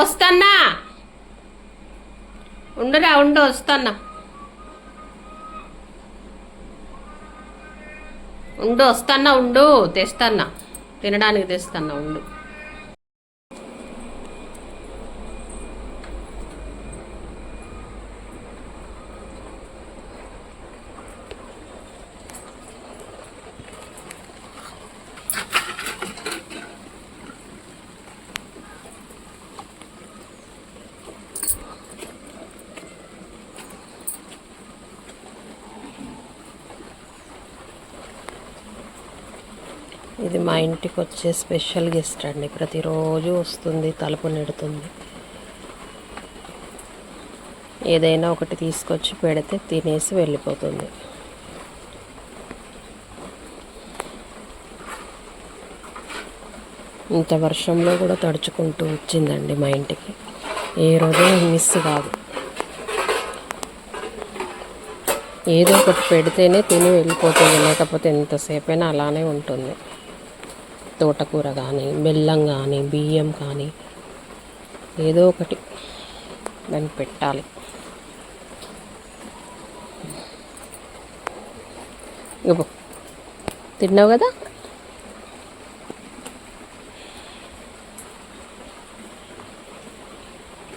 వస్తానా ఉండురా ఉండు వస్తానా ఉండు వస్తానా ఉండు తెస్తానా తినడానికి తెస్తానా ఉండు. ఇది మా ఇంటికి వచ్చే స్పెషల్ గెస్ట్ అండి. ప్రతిరోజు వస్తుంది తలుపు నెడుతుంది. ఏదైనా ఒకటి తీసుకొచ్చి పెడితే తినేసి వెళ్ళిపోతుంది. ఇంత వర్షంలో కూడా తడుచుకుంటూ వచ్చిందండి మా ఇంటికి. ఏ రోజు మిస్ కాదు. ఏదో ఒకటి పెడితేనే తిని వెళ్ళిపోతుంది లేకపోతే ఎంతసేపైనా అలానే ఉంటుంది. తోటకూర కానీ బెల్లం కానీ బియ్యం కానీ ఏదో ఒకటి దానికి పెట్టాలి. తిన్నావు కదా?